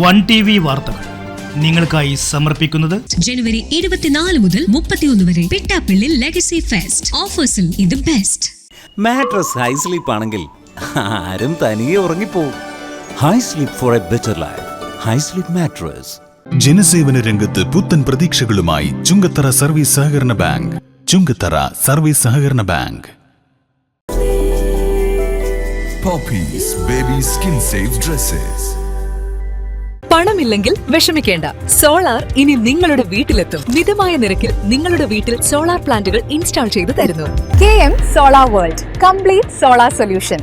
One T V വാർത്തകൾ നിങ്ങൾക്കായി സമർപ്പിക്കുന്നത് ജനുവരി ഇരുപത്തിനാല് മുതൽ മുപ്പത്തിയൊന്ന് വരെ പിട്ടാപ്പിള്ളി ലെഗസി ഫെസ്റ്റ് ഓഫേഴ്സിൽ ഇത് ബെസ്റ്റ് മാട്രസ് ഹൈ സ്ലീപ്പ് ആണെങ്കിൽ ആരും തനിയെ ഉറങ്ങിപ്പോവും. High sleep for a better life high sleep mattress ജനസേവന രംഗത്ത് പുത്തൻ പ്രതീക്ഷകളുമായി ചുങ്കത്തറ സർവീസ് സഹകരണ ബാങ്ക്. ചുങ്കത്തറ സർവീസ് സഹകരണ bank. Poppies Baby Skin Safe Dresses. പണമില്ലെങ്കിൽ വിഷമിക്കേണ്ട. സോളാർ ഇനി നിങ്ങളുടെ വീട്ടിലെത്തും. മിതമായ നിരക്കിൽ നിങ്ങളുടെ വീട്ടിൽ സോളാർ പ്ലാന്റുകൾ ഇൻസ്റ്റാൾ ചെയ്തു തരുന്നു. K M solar world. Complete solar solution.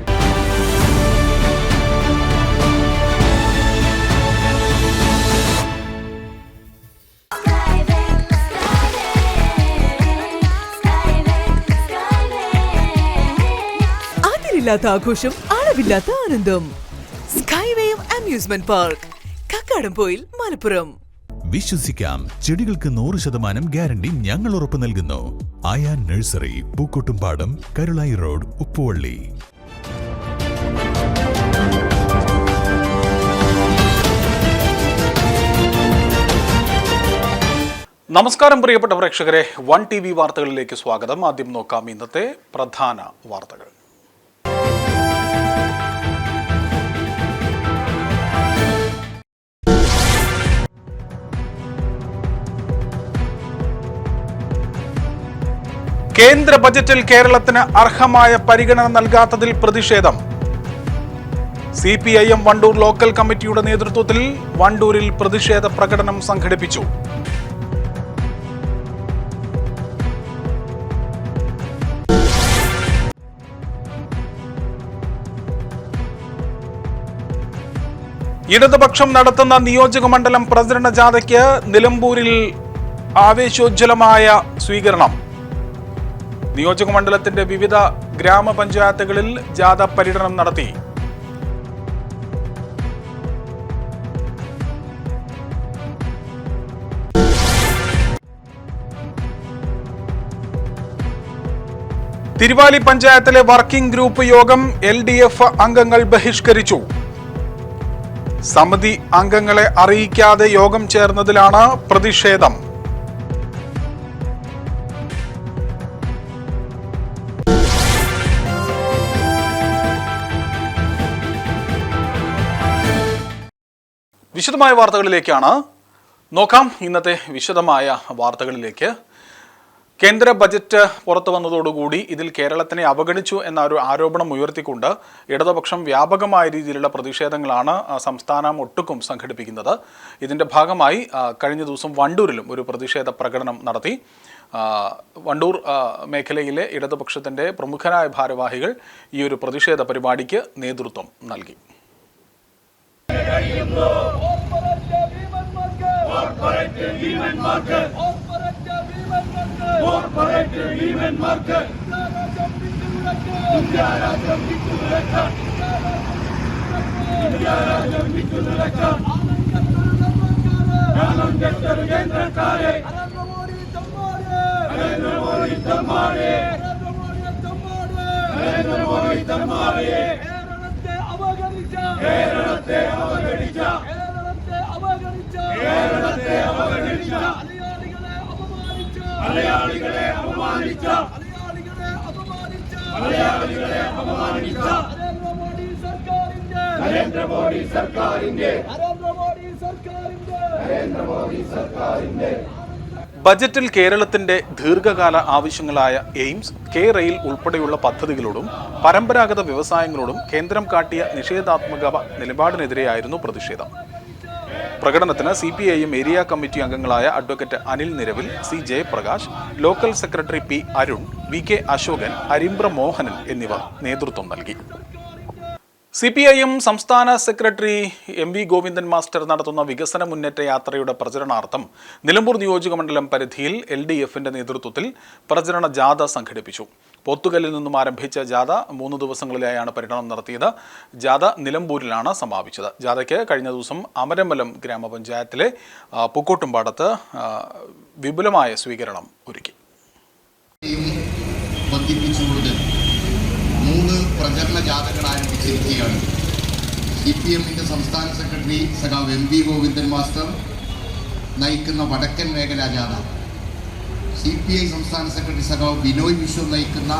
ആഘോഷം അളവില്ലാത്ത ആനന്ദം. സ്കൈവേയും അമ്യൂസ്മെന്റ് പാർക്ക് കക്കാടംപോയിൽ മലപ്പുറം. വിശ്വസിക്കാം ചെടികൾക്ക് നൂറ് ശതമാനം ഗ്യാരണ്ടി ഞങ്ങൾ ഉറപ്പു നൽകുന്നു. Aaya nursery Pookkottumpadam Karulai road Uppuvally. നമസ്കാരം പ്രിയപ്പെട്ട പ്രേക്ഷകരെ വൺ ടി വി വാർത്തകളിലേക്ക് സ്വാഗതം. ആദ്യം നോക്കാം ഇന്നത്തെ പ്രധാന വാർത്തകൾ. കേന്ദ്ര ബജറ്റിൽ കേരളത്തിന് അർഹമായ പരിഗണന നൽകാത്തതിൽ പ്രതിഷേധം. C P I M Wandoor local കമ്മിറ്റിയുടെ നേതൃത്വത്തിൽ വണ്ടൂരിൽ പ്രതിഷേധ പ്രകടനം സംഘടിപ്പിച്ചു. ഇടതുപക്ഷം നടത്തുന്ന നിയോജക മണ്ഡലം പ്രസിഡന്റ് ജാഥയ്ക്ക് നിലമ്പൂരിൽ ആവേശോജ്വലമായ സ്വീകരണം. നിയോജക മണ്ഡലത്തിന്റെ വിവിധ ഗ്രാമപഞ്ചായത്തുകളിൽ ജാഥ പര്യടനം നടത്തി. തിരുവാലി പഞ്ചായത്തിലെ വർക്കിംഗ് ഗ്രൂപ്പ് യോഗം എൽ ഡി എഫ് അംഗങ്ങൾ ബഹിഷ്കരിച്ചു. സമിതി അംഗങ്ങളെ അറിയിക്കാതെ യോഗം ചേർന്നതിലാണ് പ്രതിഷേധം. വിശദമായ വാർത്തകളിലേക്കാണ്. നോക്കാം ഇന്നത്തെ വിശദമായ വാർത്തകളിലേക്ക്. കേന്ദ്ര ബജറ്റ് പുറത്തു വന്നതോടുകൂടി ഇതിൽ കേരളത്തിനെ അവഗണിച്ചു എന്ന ഒരു ആരോപണം ഉയർത്തിക്കൊണ്ട് ഇടതുപക്ഷം വ്യാപകമായ രീതിയിലുള്ള പ്രതിഷേധങ്ങളാണ് സംസ്ഥാനം ഒട്ടുക്കും സംഘടിപ്പിക്കുന്നത്. ഇതിന്റെ ഭാഗമായി കഴിഞ്ഞ ദിവസം വണ്ടൂരിലും ഒരു പ്രതിഷേധ പ്രകടനം നടത്തി. വണ്ടൂർ മേഖലയിലെ ഇടതുപക്ഷത്തിന്റെ പ്രമുഖരായ ഭാരവാഹികൾ ഈ ഒരു പ്രതിഷേധ പരിപാടിക്ക് നേതൃത്വം നൽകി. കേരളത്തെ അവഗണിച്ച കേരളത്തെ നരേന്ദ്രമോദി സർക്കാരിന്റെ നരേന്ദ്രമോദി സർക്കാരിന്റെ നരേന്ദ്രമോദി സർക്കാരിന്റെ ബജറ്റിൽ കേരളത്തിന്റെ ദീർഘകാല ആവശ്യങ്ങളായ എയിംസ് കെ റെയിൽ ഉൾപ്പെടെയുള്ള പദ്ധതികളോടും പരമ്പരാഗത വ്യവസായങ്ങളോടും കേന്ദ്രം കാട്ടിയ നിഷേധാത്മക നിലപാടിനെതിരെയായിരുന്നു പ്രതിഷേധം. പ്രകടനത്തിന് C P I M area committee അംഗങ്ങളായ advocate Anil Niravil C Jayaprakash local secretary P Arun V K Ashokan Arimbra Mohanan എന്നിവർ നേതൃത്വം നൽകി. സി പി ഐ എം സംസ്ഥാന സെക്രട്ടറി എം വി ഗോവിന്ദൻ മാസ്റ്റർ നടത്തുന്ന വികസന മുന്നേറ്റ യാത്രയുടെ പ്രചരണാർത്ഥം നിലമ്പൂർ നിയോജക മണ്ഡലം പരിധിയിൽ എൽ ഡി എഫിന്റെ നേതൃത്വത്തിൽ പ്രചരണ ജാഥ സംഘടിപ്പിച്ചു. പോത്തുകല്ലിൽ നിന്നും ആരംഭിച്ച ജാഥ മൂന്ന് ദിവസങ്ങളിലായാണ് പര്യടനം നടത്തിയത്. ജാഥ നിലമ്പൂരിലാണ് സമാപിച്ചത്. ജാഥയ്ക്ക് കഴിഞ്ഞ ദിവസം അമരമ്പലം ഗ്രാമപഞ്ചായത്തിലെ പൂക്കോട്ടുംപാടത്ത് വിപുലമായ സ്വീകരണം ഒരുക്കി. മൂന്ന് പ്രചരണ ആരംഭിച്ചിരിക്കുകയാണ് സി പി എമ്മിന്റെ സംസ്ഥാന സെക്രട്ടറി സഖാവ് എം വി ഗോവിന്ദൻ മാസ്റ്റർ നയിക്കുന്ന വടക്കൻ മേഖല ജാഥ. സി പി ഐ സംസ്ഥാന സെക്രട്ടറി സഖാവ് ബിനോയ് വിശ്വം നയിക്കുന്ന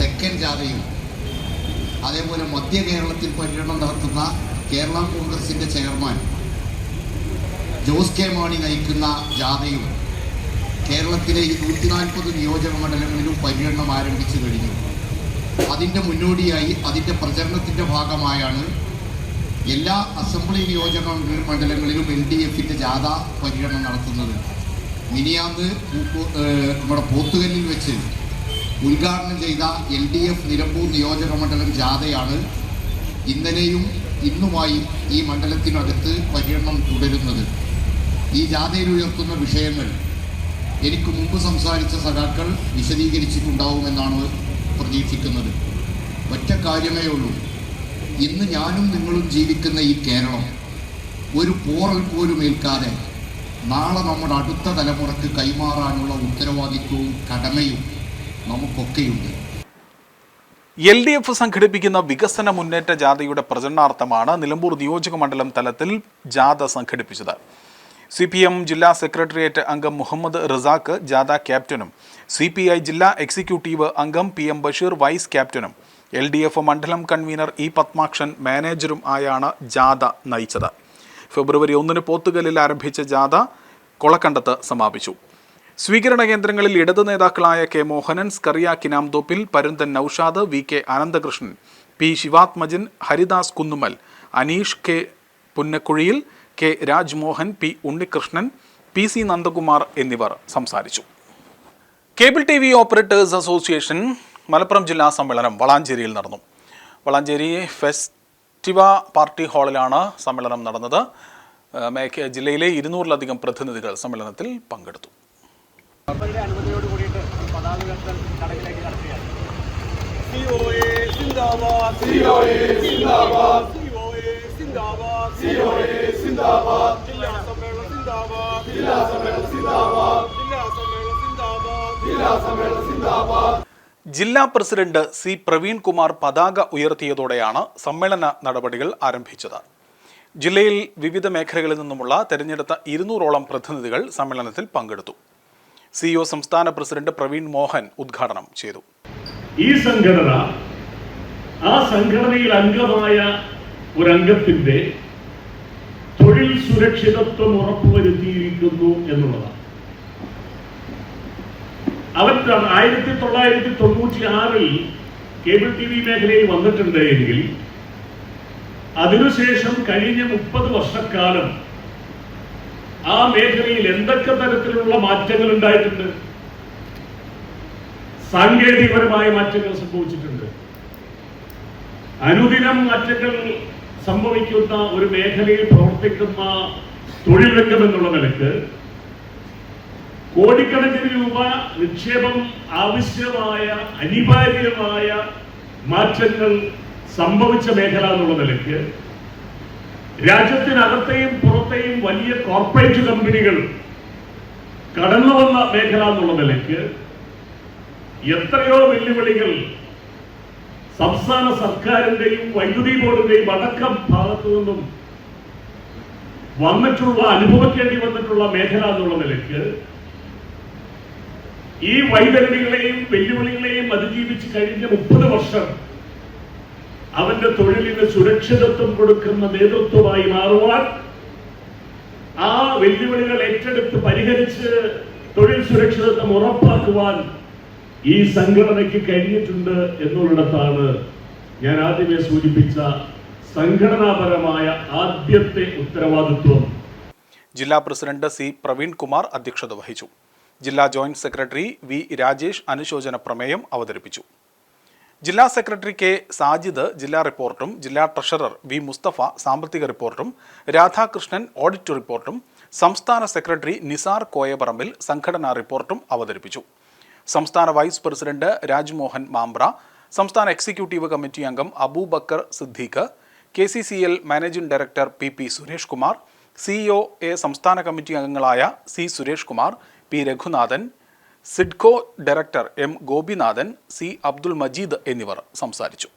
തെക്കൻ ജാഥയും അതേപോലെ മധ്യ കേരളത്തിൽ പര്യടനം നടത്തുന്ന കേരള കോൺഗ്രസിന്റെ ചെയർമാൻ ജോസ് കെ മാണി നയിക്കുന്ന ജാഥയും കേരളത്തിലെ ഈ നൂറ്റി നാൽപ്പത് നിയോജക മണ്ഡലങ്ങളിലും പര്യടനം ആരംഭിച്ചു കഴിഞ്ഞു. അതിന്റെ മുന്നോടിയായി അതിന്റെ പ്രചരണത്തിന്റെ ഭാഗമായാണ് എല്ലാ അസംബ്ലി നിയോജക മണ്ഡലങ്ങളിലും എൽ ഡി എഫിന്റെ ജാഥ പര്യടനം നടത്തുന്നത്. മിനിയാന്ന് നമ്മുടെ പോത്തുകല്ലിൽ വെച്ച് ഉദ്ഘാടനം ചെയ്ത എൽ ഡി എഫ് നിലമ്പൂർ നിയോജക മണ്ഡലം ജാഥയാണ് ഇന്നലെയും ഇന്നുമായി ഈ മണ്ഡലത്തിനടുത്ത് പര്യടനം തുടരുന്നത്. ഈ ജാഥയിൽ ഉയർത്തുന്ന വിഷയങ്ങൾ എനിക്ക് മുമ്പ് സംസാരിച്ച സഖാക്കൾ വിശദീകരിച്ചിട്ടുണ്ടാവുമെന്നാണ് പ്രതീക്ഷിക്കുന്നത്. ഒറ്റ കാര്യമേ ഉള്ളൂ. ഇന്ന് ഞാനും നിങ്ങളും ജീവിക്കുന്ന ഈ കേരളം ഒരു പോറൽ പോലും ഏൽക്കാതെ നാളെ നമ്മുടെ അടുത്ത തലമുറയ്ക്ക് കൈമാറാനുള്ള ഉത്തരവാദിത്വവും കടമയും നമുക്കൊക്കെയുണ്ട്. എൽ ഡി എഫ് സംഘടിപ്പിക്കുന്ന വികസന മുന്നേറ്റ ജാഥയുടെ പ്രചരണാർത്ഥമാണ് നിലമ്പൂർ നിയോജക മണ്ഡലം തലത്തിൽ ജാഥ സംഘടിപ്പിച്ചത്. സി പി എം ജില്ലാ സെക്രട്ടേറിയറ്റ് അംഗം മുഹമ്മദ് റസാഖ് ജാഥ ക്യാപ്റ്റനും. സി പി ഐ ജില്ലാ എക്സിക്യൂട്ടീവ് അംഗം പി എം ബഷീർ വൈസ് ക്യാപ്റ്റനും. എൽ ഡി എഫ് മണ്ഡലം കൺവീനർ ഇ പത്മാക്ഷൻ മാനേജറും ആയാണ് ജാഥ നയിച്ചത്. ഫെബ്രുവരി ഒന്നിന് പോത്തുകല്ലിൽ ആരംഭിച്ച ജാഥ കൊളക്കണ്ടത്ത് സമാപിച്ചു. സ്വീകരണ കേന്ദ്രങ്ങളിൽ ഇടതു നേതാക്കളായ K Mohanan Scaria Kinamthoppil Parunthan Noushad V K Ananthakrishnan P Sivathmajan Haridas Kunnumal Aneesh K Punnakkuzhiyil K Rajmohan P Unnikrishnan P C Nandakumar എന്നിവർ സംസാരിച്ചു. Cable T V operators association Malappuram ജില്ലാ സമ്മേളനം വളാഞ്ചേരിയിൽ നടന്നു. വളാഞ്ചേരി ഫെസ്റ്റിവ പാർട്ടി ഹാളിലാണ് സമ്മേളനം നടന്നത്. ജില്ലയിലെ ഇരുന്നൂറിലധികം പ്രതിനിധികൾ സമ്മേളനത്തിൽ പങ്കെടുത്തു. ജില്ലാ പ്രസിഡന്റ് സി പ്രവീൺ കുമാർ പതാക ഉയർത്തിയതോടെയാണ് സമ്മേളന നടപടികൾ ആരംഭിച്ചത്. ജില്ലയിൽ വിവിധ മേഖലകളിൽ നിന്നുമുള്ള തെരഞ്ഞെടുത്ത ഇരുന്നൂറോളം പ്രതിനിധികൾ സമ്മേളനത്തിൽ പങ്കെടുത്തു. സിഇഒ സംസ്ഥാന പ്രസിഡന്റ് പ്രവീൺ മോഹൻ ഉദ്ഘാടനം ചെയ്തു. ഈ സംഘടന ആ സംഘടനയിൽ അംഗമായ ഒരംഗത്തിന്റെ തൊഴിൽ സുരക്ഷിതത്വം ഉറപ്പുവരുത്തിയിരിക്കുന്നു എന്നുള്ളതാണ്. അവർ ആയിരത്തി തൊള്ളായിരത്തി തൊണ്ണൂറ്റി ആറിൽ കേബിൾ ടി വി മേഖലയിൽ വന്നിട്ടുണ്ട് എങ്കിൽ അതിനുശേഷം കഴിഞ്ഞ മുപ്പത് വർഷക്കാലം ആ മേഖലയിൽ എന്തൊക്കെ തരത്തിലുള്ള മാറ്റങ്ങൾ ഉണ്ടായിട്ടുണ്ട്? സാങ്കേതികപരമായ മാറ്റങ്ങൾ സംഭവിച്ചിട്ടുണ്ട്. അനുദിനം മാറ്റങ്ങൾ സംഭവിക്കുന്ന ഒരു മേഖലയിൽ പ്രവർത്തിക്കുന്ന തൊഴിൽ എന്നുള്ള നിലയ്ക്ക് കോടിക്കണക്കിന് രൂപ നിക്ഷേപം ആവശ്യമായ അനിവാര്യമായ മാറ്റങ്ങൾ സംഭവിച്ച മേഖല എന്നുള്ള നിലയ്ക്ക് രാജ്യത്തിനകത്തെയും പുറത്തെയും വലിയ കോർപ്പറേറ്റ് കമ്പനികൾ കടന്നു വന്ന മേഖല എന്നുള്ള നിലയ്ക്ക് എത്രയോ വെല്ലുവിളികൾ സംസ്ഥാന സർക്കാരിന്റെയും വൈദ്യുതി ബോർഡിന്റെയും അടക്കം ഭാഗത്തു നിന്നും വന്നിട്ടുള്ള അനുഭവിക്കേണ്ടി വന്നിട്ടുള്ള മേഖല എന്നുള്ള നിലയ്ക്ക് ഈ വൈതരണികളെയും വെല്ലുവിളികളെയും അതിജീവിച്ച് കഴിഞ്ഞ മുപ്പത് വർഷം അവന്റെ തൊഴിലിന് സുരക്ഷിതത്വം കൊടുക്കുന്ന നേതൃത്വമായി മാറുവാൻ ആ വെല്ലുവിളികൾ ഏറ്റെടുത്ത് പരിഹരിച്ച് തൊഴിൽ സുരക്ഷിതത്വം ഉറപ്പാക്കുവാൻ ഈ സംഘടനയ്ക്ക് കഴിഞ്ഞിട്ടുണ്ട് എന്നുള്ളിടത്താണ് ഞാൻ ആദ്യമേ സൂചിപ്പിച്ച സംഘടനാപരമായ ആദ്യത്തെ ഉത്തരവാദിത്വം. ജില്ലാ പ്രസിഡന്റ് സി പ്രവീൺ കുമാർ അധ്യക്ഷത വഹിച്ചു. ജില്ലാ ജോയിന്റ് സെക്രട്ടറി വി രാജേഷ് അനുശോചന പ്രമേയം അവതരിപ്പിച്ചു. ജില്ലാ സെക്രട്ടറി കെ സാജിദ് ജില്ലാ റിപ്പോർട്ടും ജില്ലാ ട്രഷറർ വി മുസ്തഫ സാമ്പത്തിക റിപ്പോർട്ടും രാധാകൃഷ്ണൻ ഓഡിറ്റ് റിപ്പോർട്ടും സംസ്ഥാന സെക്രട്ടറി നിസാർ കോയപറമ്പിൽ സംഘടനാ റിപ്പോർട്ടും അവതരിപ്പിച്ചു. സംസ്ഥാന വൈസ് പ്രസിഡന്റ് രാജ്മോഹൻ മാംബ്ര സംസ്ഥാന എക്സിക്യൂട്ടീവ് കമ്മിറ്റി അംഗം Abubakar Siddique K C C L managing director P P Suresh Kumar CEO A സംസ്ഥാന കമ്മിറ്റി അംഗങ്ങളായ C Suresh Kumar P Raghunathan SIDCO director M Gopinathan C Abdul Majeed എന്നിവർ സംസാരിച്ചു.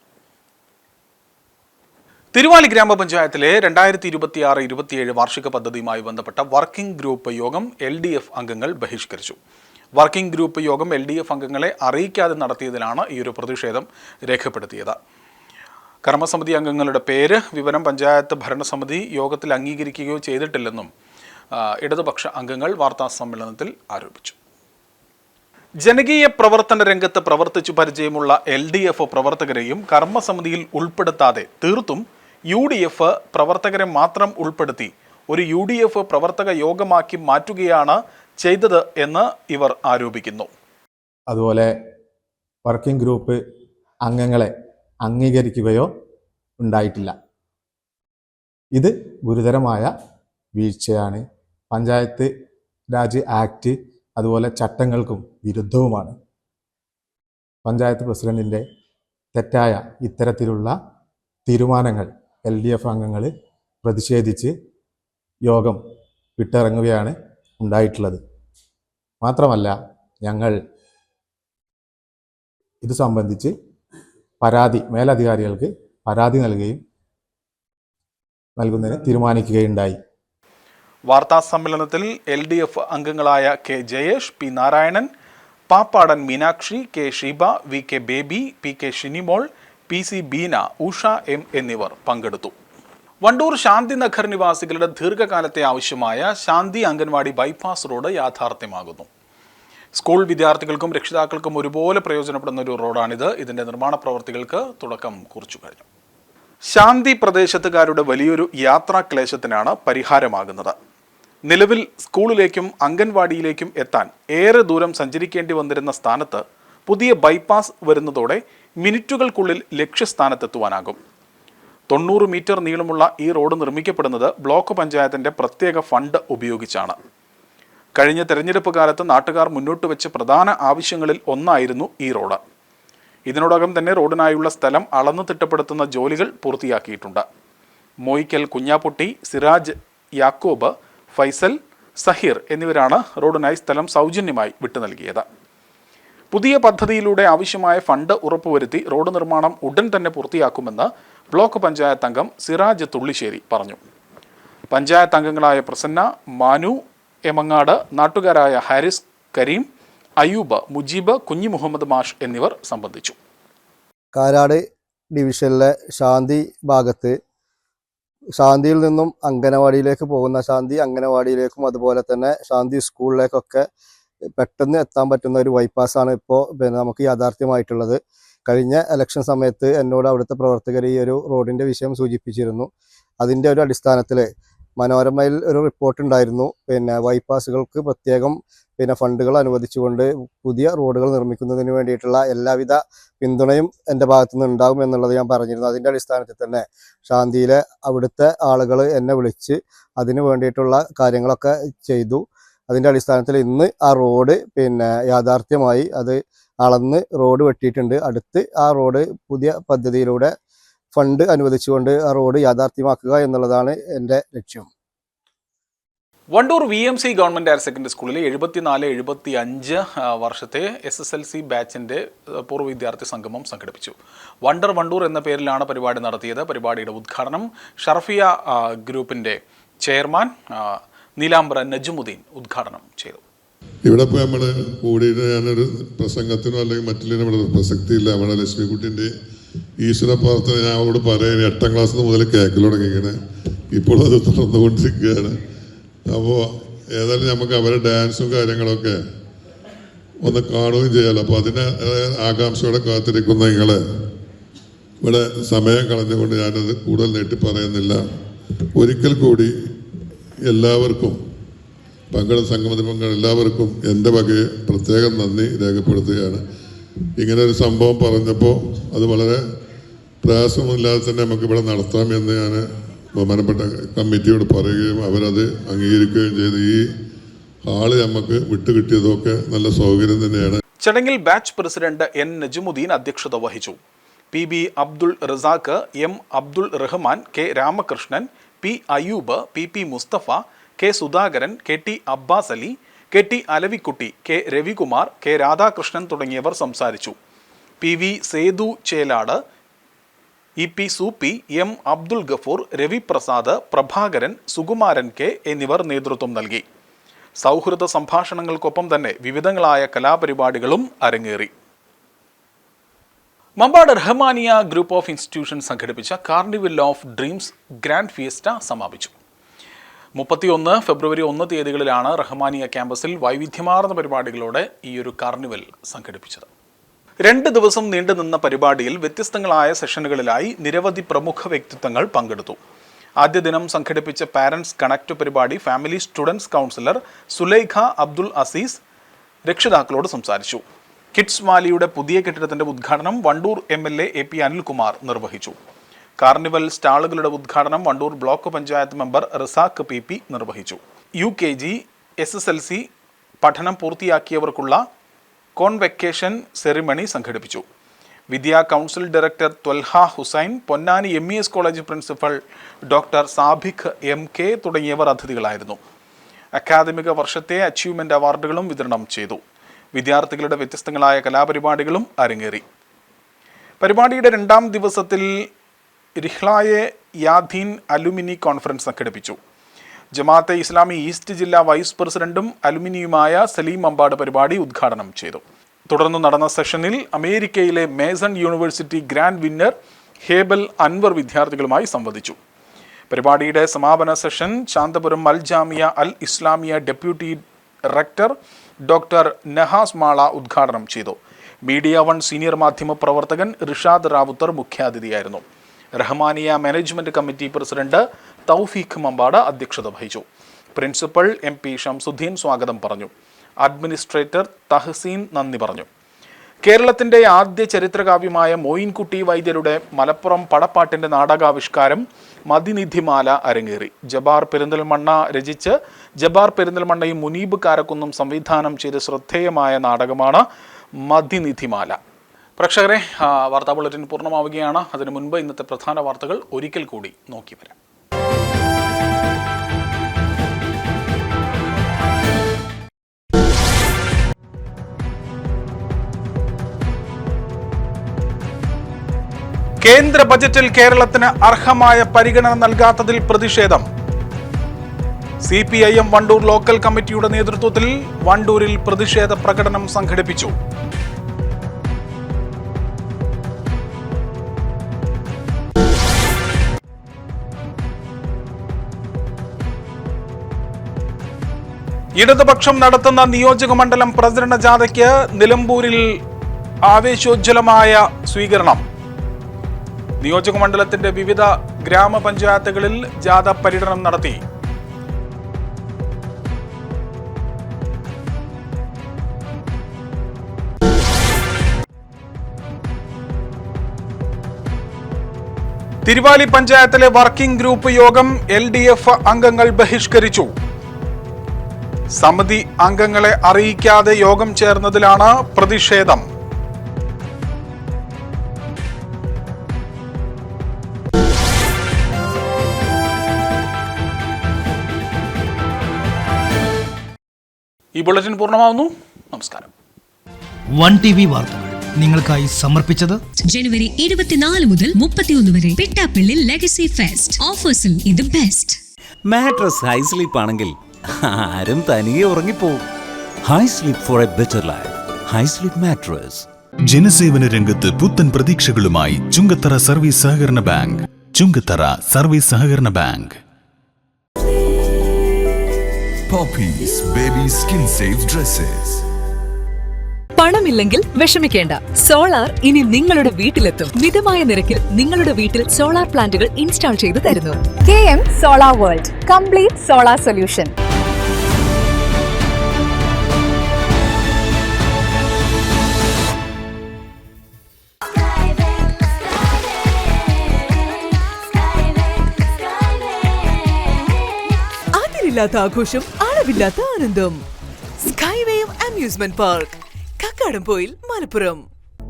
തിരുവാലി ഗ്രാമപഞ്ചായത്തിലെ രണ്ടായിരത്തി ഇരുപത്തിയാറ് ഇരുപത്തിയേഴ് വാർഷിക പദ്ധതിയുമായി ബന്ധപ്പെട്ട വർക്കിംഗ് ഗ്രൂപ്പ് യോഗം എൽ ഡി എഫ് അംഗങ്ങൾ ബഹിഷ്കരിച്ചു. വർക്കിംഗ് ഗ്രൂപ്പ് യോഗം എൽ ഡി എഫ് അംഗങ്ങളെ അറിയിക്കാതെ നടത്തിയതിലാണ് ഈ ഒരു പ്രതിഷേധം രേഖപ്പെടുത്തിയത്. കർമ്മസമിതി അംഗങ്ങളുടെ പേര് വിവരം പഞ്ചായത്ത് ഭരണസമിതി യോഗത്തിൽ അംഗീകരിക്കുകയോ ചെയ്തിട്ടില്ലെന്നും ഇടതുപക്ഷ അംഗങ്ങൾ വാർത്താ സമ്മേളനത്തിൽ ആരോപിച്ചു. ജനകീയ പ്രവർത്തന രംഗത്ത് പ്രവർത്തിച്ചു പരിചയമുള്ള എൽ ഡി എഫ് പ്രവർത്തകരെയും കർമ്മസമിതിയിൽ ഉൾപ്പെടുത്താതെ തീർത്തും യു ഡി എഫ് പ്രവർത്തകരെ മാത്രം ഉൾപ്പെടുത്തി ഒരു യു ഡി എഫ് പ്രവർത്തക യോഗമാക്കി മാറ്റുകയാണ് ചെയ്തത് എന്ന് ഇവർ ആരോപിക്കുന്നു. അതുപോലെ വർക്കിംഗ് ഗ്രൂപ്പ് അംഗങ്ങളെ അംഗീകരിക്കുകയോ ഉണ്ടായിട്ടില്ല. ഇത് ഗുരുതരമായ വീഴ്ചയാണ്. പഞ്ചായത്ത് രാജ് ആക്ട് അതുപോലെ ചട്ടങ്ങൾക്കും വിരുദ്ധവുമാണ്. പഞ്ചായത്ത് പ്രസിഡന്റിന്റെ തെറ്റായ ഇത്തരത്തിലുള്ള തീരുമാനങ്ങൾ എൽ ഡി എഫ് അംഗങ്ങൾ പ്രതിഷേധിച്ച് യോഗം വിട്ടിറങ്ങുകയാണ് ഉണ്ടായിട്ടുള്ളത്. മാത്രമല്ല ഞങ്ങൾ ഇത് സംബന്ധിച്ച് പരാതി മേലധികാരികൾക്ക് പരാതി നൽകുകയും നൽകുന്നതിന് തീരുമാനിക്കുകയുണ്ടായി. വാർത്താ സമ്മേളനത്തിൽ എൽ ഡി എഫ് അംഗങ്ങളായ K Jayesh P Narayanan Pappadan Meenakshi K Sheeba V K Baby P K Shinimol P C Beena Usha M എന്നിവർ പങ്കെടുത്തു. വണ്ടൂർ ശാന്തി നഗർ നിവാസികളുടെ ദീർഘകാലത്തെ ആവശ്യമായ ശാന്തി അംഗൻവാടി ബൈപ്പാസ് റോഡ് യാഥാർത്ഥ്യമാകുന്നു. സ്കൂൾ വിദ്യാർത്ഥികൾക്കും രക്ഷിതാക്കൾക്കും ഒരുപോലെ പ്രയോജനപ്പെടുന്ന ഒരു റോഡാണിത്. ഇതിന്റെ നിർമ്മാണ പ്രവർത്തികൾക്ക് തുടക്കം കുറിച്ചു കഴിഞ്ഞു. ശാന്തി പ്രദേശത്തുകാരുടെ വലിയൊരു യാത്രാ ക്ലേശത്തിനാണ് പരിഹാരമാകുന്നത്. നിലവിൽ സ്കൂളിലേക്കും അംഗൻവാടിയിലേക്കും എത്താൻ ഏറെ ദൂരം സഞ്ചരിക്കേണ്ടി വന്നിരുന്ന സ്ഥാനത്ത് പുതിയ ബൈപ്പാസ് വരുന്നതോടെ മിനിറ്റുകൾക്കുള്ളിൽ ലക്ഷ്യസ്ഥാനത്തെത്തുവാനാകും. തൊണ്ണൂറ് മീറ്റർ നീളമുള്ള ഈ റോഡ് നിർമ്മിക്കപ്പെടുന്നത് ബ്ലോക്ക് പഞ്ചായത്തിന്റെ പ്രത്യേക ഫണ്ട് ഉപയോഗിച്ചാണ്. കഴിഞ്ഞ തെരഞ്ഞെടുപ്പ് കാലത്ത് നാട്ടുകാർ മുന്നോട്ട് വെച്ച പ്രധാന ആവശ്യങ്ങളിൽ ഒന്നായിരുന്നു ഈ റോഡ്. ഇതിനോടകം തന്നെ റോഡിനായുള്ള സ്ഥലം അളന്നു തിട്ടപ്പെടുത്തുന്ന ജോലികൾ പൂർത്തിയാക്കിയിട്ടുണ്ട്. മോയിക്കൽ കുഞ്ഞാപ്പൊട്ടി സിറാജ് യാക്കോബ് ഫൈസൽ സഹീർ എന്നിവരാണ് റോഡിനായി സ്ഥലം സൗജന്യമായി വിട്ടു നൽകിയത്. പുതിയ പദ്ധതിയിലൂടെ ആവശ്യമായ ഫണ്ട് ഉറപ്പുവരുത്തി റോഡ് നിർമ്മാണം ഉടൻ തന്നെ പൂർത്തിയാക്കുമെന്ന് ബ്ലോക്ക് പഞ്ചായത്ത് അംഗം സിറാജ് തുള്ളിശ്ശേരി പറഞ്ഞു. പഞ്ചായത്ത് അംഗങ്ങളായ പ്രസന്ന മാനു എമങ്ങാട് നാട്ടുകാരായ ഹാരിസ് കരീം അയൂബ് മുജീബ് കുഞ്ഞി മുഹമ്മദ് മാഷ് എന്നിവർ സംബന്ധിച്ചു. കാരാട് ഡിവിഷനിലെ ശാന്തി ഭാഗത്ത് ശാന്തിയിൽ നിന്നും അംഗനവാടിയിലേക്ക് പോകുന്ന ശാന്തി അംഗനവാടിയിലേക്കും അതുപോലെ തന്നെ ശാന്തി സ്കൂളിലേക്കൊക്കെ പെട്ടെന്ന് എത്താൻ പറ്റുന്ന ഒരു ബൈപ്പാസാണ് ഇപ്പോൾ നമുക്ക് യാഥാർത്ഥ്യമായിട്ടുള്ളത്. കഴിഞ്ഞ ഇലക്ഷൻ സമയത്ത് എന്നോട് അവിടുത്തെ പ്രവർത്തകർ ഈ ഒരു റോഡിന്റെ വിഷയം സൂചിപ്പിച്ചിരുന്നു. അതിന്റെ ഒരു അടിസ്ഥാനത്തിൽ മനോരമയിൽ ഒരു റിപ്പോർട്ട് ഉണ്ടായിരുന്നു. പിന്നെ ബൈപ്പാസുകൾക്ക് പ്രത്യേകം പിന്നെ ഫണ്ടുകൾ അനുവദിച്ചുകൊണ്ട് പുതിയ റോഡുകൾ നിർമ്മിക്കുന്നതിന് വേണ്ടിയിട്ടുള്ള എല്ലാവിധ പിന്തുണയും എന്റെ ഭാഗത്തു നിന്ന് ഉണ്ടാകും എന്നുള്ളത് ഞാൻ പറഞ്ഞിരുന്നു. അതിന്റെ അടിസ്ഥാനത്തിൽ തന്നെ ശാന്തിയിലെ അവിടുത്തെ ആളുകൾ എന്നെ വിളിച്ച് അതിന് വേണ്ടിയിട്ടുള്ള കാര്യങ്ങളൊക്കെ ചെയ്തു. അതിന്റെ അടിസ്ഥാനത്തിൽ ഇന്ന് ആ റോഡ് പിന്നെ യാഥാർത്ഥ്യമായി അത് അളന്ന് റോഡ് വെട്ടിയിട്ടുണ്ട്. അടുത്ത് ആ റോഡ് പുതിയ പദ്ധതിയിലൂടെ ഫണ്ട് അനുവദിച്ചുകൊണ്ട് ആ റോഡ് യാഥാർത്ഥ്യമാക്കുക എന്നുള്ളതാണ് എന്റെ ലക്ഷ്യം. Wandoor V M C government higher secondary സ്കൂളിലെ എഴുപത്തിനാല് എഴുപത്തി അഞ്ച് വർഷത്തെ എസ് എസ് എൽ സി ബാച്ചിന്റെ പൂർവ വിദ്യാർത്ഥി സംഗമം സംഘടിപ്പിച്ചു. വണ്ടർ വണ്ടൂർ എന്ന പേരിലാണ് പരിപാടി നടത്തിയത്. പരിപാടിയുടെ ഉദ്ഘാടനം ഷർഫിയ ഗ്രൂപ്പിന്റെ ചെയർമാൻ നീലാംബര നജുമുദ്ദീൻ ഉദ്ഘാടനം ചെയ്തു. ഇവിടെ ഇപ്പോൾ നമ്മൾ കൂടിയിട്ട് ഞാനൊരു പ്രസംഗത്തിനോ അല്ലെങ്കിൽ മറ്റിലും നമ്മുടെ പ്രസക്തിയില്ല. നമ്മുടെ ലക്ഷ്മിക്കുട്ടിന്റെ ഈശ്വര പ്രാർത്ഥന ഞാൻ അവളോട് പറയുന്നത് എട്ടാം ക്ലാസ് മുതൽ കേക്കൽ തുടങ്ങിയിരിക്കണേ. ഇപ്പോൾ അത് തുറന്നുകൊണ്ടിരിക്കുകയാണ് അപ്പോൾ ഏതായാലും നമുക്ക് അവരുടെ ഡാൻസും കാര്യങ്ങളൊക്കെ ഒന്ന് കാണുകയും ചെയ്യാമല്ലോ അപ്പോൾ അതിന് ആകാംക്ഷയോടെ കാത്തിരിക്കുന്ന നിങ്ങളെ ഇവിടെ സമയം കളഞ്ഞുകൊണ്ട് ഞാനത് കൂടുതൽ നീട്ടി പറയുന്നില്ല. ഒരിക്കൽ കൂടി എല്ലാവർക്കും പങ്കെടുത്ത സംഗമത്തിൽ പങ്കെടുത്ത എല്ലാവർക്കും എന്റെ വകയെ പ്രത്യേകം നന്ദി രേഖപ്പെടുത്തുകയാണ്. ഇങ്ങനെ ഒരു സംഭവം പറഞ്ഞപ്പോൾ അത് വളരെ പ്രയാസമില്ലാതെ തന്നെ നമുക്ക് നമുക്കിവിടെ നടത്താമെന്ന് ഞാൻ ബഹുമാനപ്പെട്ട കമ്മിറ്റിയോട് പറയുകയും അവരത് അംഗീകരിക്കുകയും ചെയ്ത് ഈ ഹാൾ നമുക്ക് വിട്ടുകിട്ടിയതൊക്കെ നല്ല സൗകര്യം തന്നെയാണ്. ചടങ്ങിൽ ബാച്ച് പ്രസിഡന്റ് എൻ നജുമുദ്ദീൻ അധ്യക്ഷത വഹിച്ചു. P B Abdul Razak M Abdul Rahman K Ramakrishnan P Ayub P P Musthafa K Sudhakaran K T Abbas Ali K T Alavikutty K Ravikumar K Radhakrishnan തുടങ്ങിയവർ സംസാരിച്ചു. P V Sethu Chelad E P Soopy M Abdul Gafoor Raviprasad Prabhakaran Sukumaran K എന്നിവർ നേതൃത്വം നൽകി. സൗഹൃദ സംഭാഷണങ്ങൾക്കൊപ്പം തന്നെ വിവിധങ്ങളായ കലാപരിപാടികളും അരങ്ങേറി. Mampad Rahmania group of institution സംഘടിപ്പിച്ച carnival of dreams grand fiesta സമാപിച്ചു. മുപ്പത്തിയൊന്ന് ഫെബ്രുവരി ഒന്ന് തീയതികളിലാണ് റഹ്മാനിയ ക്യാമ്പസിൽ വൈവിധ്യമാർന്ന പരിപാടികളോടെ ഈ ഒരു കാർണിവൽ സംഘടിപ്പിച്ചത്. രണ്ട് ദിവസം നീണ്ടുനിന്ന പരിപാടിയിൽ വ്യത്യസ്തങ്ങളായ സെഷനുകളിലായി നിരവധി പ്രമുഖ വ്യക്തിത്വങ്ങൾ പങ്കെടുത്തു. ആദ്യ ദിനം സംഘടിപ്പിച്ച പാരൻസ് കണക്ട് പരിപാടി family students counsellor Sulaikha Abdul Azeez രക്ഷിതാക്കളോട് സംസാരിച്ചു. കിഡ്സ് വാലിയുടെ പുതിയ കെട്ടിടത്തിന്റെ ഉദ്ഘാടനം Wandoor M L A A P Anilkumar നിർവഹിച്ചു. കാർണിവൽ സ്റ്റാളുകളുടെ ഉദ്ഘാടനം Wandoor block panchayat member Rizaq P P നിർവഹിച്ചു. U K G S S L C പഠനം പൂർത്തിയാക്കിയവർക്കുള്ള കോൺവെക്കേഷൻ സെറിമണി സംഘടിപ്പിച്ചു. Vidya council director Thwalha Hussain Ponnani M E S college principal doctor Sabiq M K തുടങ്ങിയവർ അതിഥികളായിരുന്നു. അക്കാദമിക വർഷത്തെ achievement അവാർഡുകളും വിതരണം ചെയ്തു. വിദ്യാർത്ഥികളുടെ വ്യത്യസ്തങ്ങളായ കലാപരിപാടികളും അരങ്ങേറി. പരിപാടിയുടെ രണ്ടാം ദിവസത്തിൽ റിഹ്ലായെ യാദീൻ അലുമിനി കോൺഫറൻസ് സംഘടിപ്പിച്ചു. ജമാഅത്തെ ഇസ്ലാമി ഈസ്റ്റ് ജില്ലാ വൈസ് പ്രസിഡന്റും അലുമിനിയുമായ സലീം അമ്പാട് പരിപാടി ഉദ്ഘാടനം ചെയ്തു. തുടർന്ന് നടന്ന സെഷനിൽ അമേരിക്കയിലെ Mason university grant winner ഹേബൽ Anwar വിദ്യാർത്ഥികളുമായി സംവദിച്ചു. പരിപാടിയുടെ സമാപന session Shanthapuram Al Jamia Al Islamiya deputy rector doctor Nahas Mala ഉദ്ഘാടനം ചെയ്തു. മീഡിയ വൺ സീനിയർ മാധ്യമ പ്രവർത്തകൻ Rishad Rawther മുഖ്യാതിഥിയായിരുന്നു. Rahmaniya management committee president Thoufeeq Mampada അധ്യക്ഷത വഹിച്ചു. പ്രിൻസിപ്പൽ എം പി ഷംസുദ്ദീൻ സ്വാഗതം പറഞ്ഞു. അഡ്മിനിസ്ട്രേറ്റർ തഹസീൻ നന്ദി പറഞ്ഞു. കേരളത്തിന്റെ ആദ്യ ചരിത്രകാവ്യമായ മോയിൻകുട്ടി വൈദ്യരുടെ മലപ്പുറം പടപ്പാട്ടിന്റെ നാടകാവിഷ്കാരം മതിനിധിമാല അരങ്ങേറി. ജബാർ പെരിന്തൽമണ്ണ രചിച്ച് ജബാർ പെരിന്തൽമണ്ണയും മുനീബ് കാരക്കുന്നും സംവിധാനം ചെയ്ത് ശ്രദ്ധേയമായ നാടകമാണ് മതിനിധിമാല. പ്രേക്ഷകരെ വാർത്താ ബുള്ളറ്റിൻ പൂർണമാവുകയാണ്. അതിനു മുൻപ് ഇന്നത്തെ പ്രധാന വാർത്തകൾ ഒരിക്കൽ കൂടി നോക്കി വരാം. കേന്ദ്ര ബജറ്റിൽ കേരളത്തിന് അർഹമായ പരിഗണന നൽകാത്തതിൽ പ്രതിഷേധം. C P I M Wandoor local കമ്മിറ്റിയുടെ നേതൃത്വത്തിൽ വണ്ടൂരിൽ പ്രതിഷേധ പ്രകടനം സംഘടിപ്പിച്ചു. ഇടതുപക്ഷം നടത്തുന്ന നിയോജക മണ്ഡലം പ്രചരണ ജാഥയ്ക്ക് നിലമ്പൂരിൽ ആവേശോജ്വലമായ സ്വീകരണം. നിയോജക മണ്ഡലത്തിന്റെ വിവിധ ഗ്രാമപഞ്ചായത്തുകളിൽ ജാഥ പര്യടനം നടത്തി. തിരുവാലി പഞ്ചായത്തിലെ വർക്കിംഗ് ഗ്രൂപ്പ് യോഗം എൽ ഡി എഫ് അംഗങ്ങൾ ബഹിഷ്കരിച്ചു. സമിതി അംഗങ്ങളെ അറിയിക്കാതെ യോഗം ചേർന്നതിലാണ് പ്രതിഷേധം. ഈ ബുള്ളറ്റിൻ പൂർണമാവുന്നു. നമസ്കാരം. വൺ ടി വി വാർത്തകൾ നിങ്ങൾക്കായി സമർപ്പിച്ചത് ജനുവരി ഇരുപത്തിനാല് മുതൽ മുപ്പത്തിയൊന്ന് വരെ പിട്ടാപ്പിള്ളി ലെഗസി ഫെസ്റ്റ് ഓഫേഴ്സിൽ ഇത് ബെസ്റ്റ് മാട്രസ് ഹൈ സ്ലീപ്പ് ആണെങ്കിൽ ആരും തനിയെ ഉറങ്ങിപ്പോവും. High sleep for a better life high sleep mattress ജനസേവന രംഗത്ത് പുത്തൻ പ്രതീക്ഷകളുമായി ചുങ്കത്തറ സർവീസ് സഹകരണ ബാങ്ക്. ചുങ്കത്തറ സർവീസ് സഹകരണ bank. Popees baby skin safe dresses പണമില്ലെങ്കിൽ വിഷമിക്കേണ്ട. സോളാർ ഇനി നിങ്ങളുടെ വീട്ടിലെത്തും. മിതമായ നിരക്കിൽ നിങ്ങളുടെ വീട്ടിൽ സോളാർ പ്ലാന്റുകൾ ഇൻസ്റ്റാൾ ചെയ്തു തരുന്നു. K M solar world complete solar solution അതിരില്ലാത്ത ആഘോഷം അളവില്ലാത്ത ആനന്ദം. Skywave amusement park Kakkadampoyil Malappuram.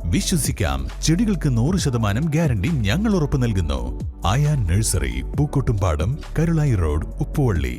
വിശ്വസിക്കാം ചെടികൾക്ക് നൂറ് ശതമാനം ഗ്യാരണ്ടി ഞങ്ങൾ ഉറപ്പു നൽകുന്നു. Aya nursery Pookkottumpadam Karulai road Uppuvally.